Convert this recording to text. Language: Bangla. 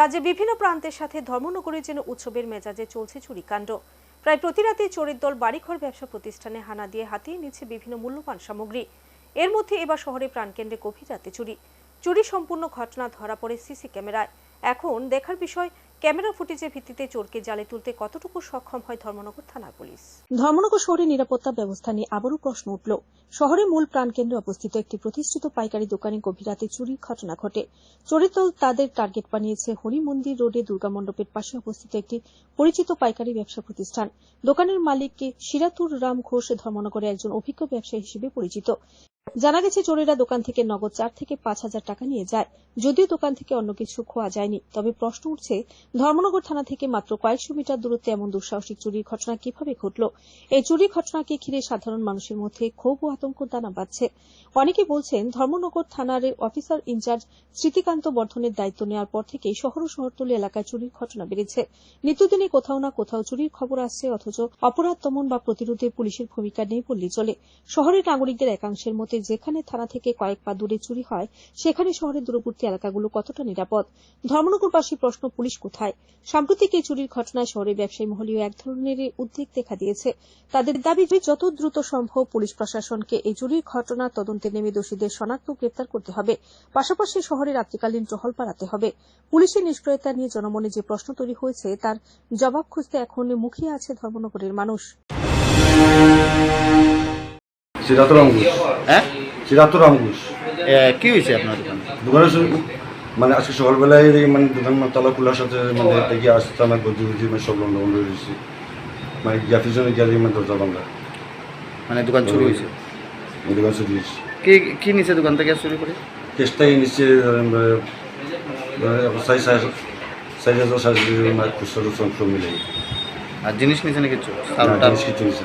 রাজ্যে বিভিন্ন প্রান্তের সাথে ধর্মনগরের যেন উৎসবের মেজাজে চলছে চুরিকাণ্ড। প্রায় প্রতি রাতেই চোরের দল বাড়িঘর ব্যবসা প্রতিষ্ঠানে হানা দিয়ে হাতিয়ে নিচ্ছে বিভিন্ন মূল্যবান সামগ্রী। এর মধ্যে এবার শহরে প্রাণকেন্দ্রে গভীর রাতে চুরি। চুরি সম্পূর্ণ ঘটনা ধরা পড়ে সিসি ক্যামেরায়। এখন দেখার বিষয় ক্যামেরা ফুটেজের ভিত্তিতে চোরকে জালে তুলতে কতটুকু সক্ষম হয় ধর্মনগর থানার পুলিশ? ধর্মনগর শহরে নিরাপত্তা ব্যবস্থা নিয়ে আবারও প্রশ্ন উঠল। শহরের মূল প্রাণকেন্দ্রে অবস্থিত একটি প্রতিষ্ঠিত পাইকারি দোকানে গভীর রাতে চুরির ঘটনা ঘটে। চোরের দল তাদের টার্গেট বানিয়েছে হরিমন্দির রোডে দুর্গা মণ্ডপের পাশে অবস্থিত একটি পরিচিত পাইকারি ব্যবসা প্রতিষ্ঠান। দোকানের মালিককে সিরাতুর রাম ঘোষ ধর্মনগরে একজন অভিজ্ঞ ব্যবসায়ী হিসেবে পরিচিত। জানা গেছে, চোরেরা দোকান থেকে নগদ চার থেকে পাঁচ হাজার টাকা নিয়ে যায়। যদিও দোকান থেকে অন্য কিছু খোয়া যায়নি, তবে প্রশ্ন উঠছে, ধর্মনগর থানা থেকে মাত্র কয়েকশো মিটার দূরত্বে এমন দুঃসাহসিক চুরির ঘটনা কীভাবে ঘটল? এই চুরির ঘটনাকে ঘিরে সাধারণ মানুষের মধ্যে ক্ষোভ ও আতঙ্ক দানা বাঁধছে। অনেকে বলছেন, ধর্মনগর থানার অফিসার ইনচার্জ স্মৃতিকান্ত বর্ধনের দায়িত্ব নেওয়ার পর থেকেই শহর ও শহরতলি এলাকায় চুরির ঘটনা বেড়েছে। নিত্যদিনে কোথাও না কোথাও চুরির খবর আসছে, অথচ অপরাধ দমন বা প্রতিরোধে পুলিশের ভূমিকা নেই বললেই চলে। শহরের নাগরিকদের একাংশের মতে যেখানে থানা থেকে কয়েক পা দূরে চুরি হয়, সেখানে শহরের দূরবর্তী এলাকাগুলো কতটা নিরাপদ? ধর্মনগরবাসী প্রশ্ন, পুলিশ কোথায়? সাম্প্রতিক এই চুরির ঘটনায় শহরের ব্যবসায়ী মহলীয় এক ধরনের উদ্বেগ দেখা দিয়েছে। তাদের দাবি যত দ্রুত সম্ভব পুলিশ প্রশাসনকে এই চুরির ঘটনা তদন্তে নেমে দোষীদের শনাক্ত গ্রেপ্তার করতে হবে। পাশাপাশি শহরে রাত্রিকালীন টহল বাড়াতে হবে। পুলিশের নিষ্ক্রিয়তা নিয়ে জনমনে যে প্রশ্ন তৈরি হয়েছে, তার জবাব খুঁজতে এখন মুখিয়ে আছে ধর্মনগরের মানুষ। সিরাতুর আঙ্গুস হ্যাঁ? আঙ্গুস এ, কি হয়েছে আপনার দোকানে? দোকানে মানে আজকে সকালবেলায় মানে দোকান তালা খোলার সাথে মানে দেখি আসতে আমার গজি গজি মানে সব লন্ডন হয়ে গেছে। মানে গিয়া পিছনে গিয়া দেখি মানে দরজা ভাঙা মানে দোকান চুরি হয়েছে এই দোকান শুধু কি কি নিচে দোকান থেকে চুরি করে? চেষ্টাই নিচ্ছে সাইজ সাইজ সাইজ সাইজ মানে খুচরা সব মিলে আর জিনিস নিচে চুরি না, জিনিস কিছু নিচ্ছে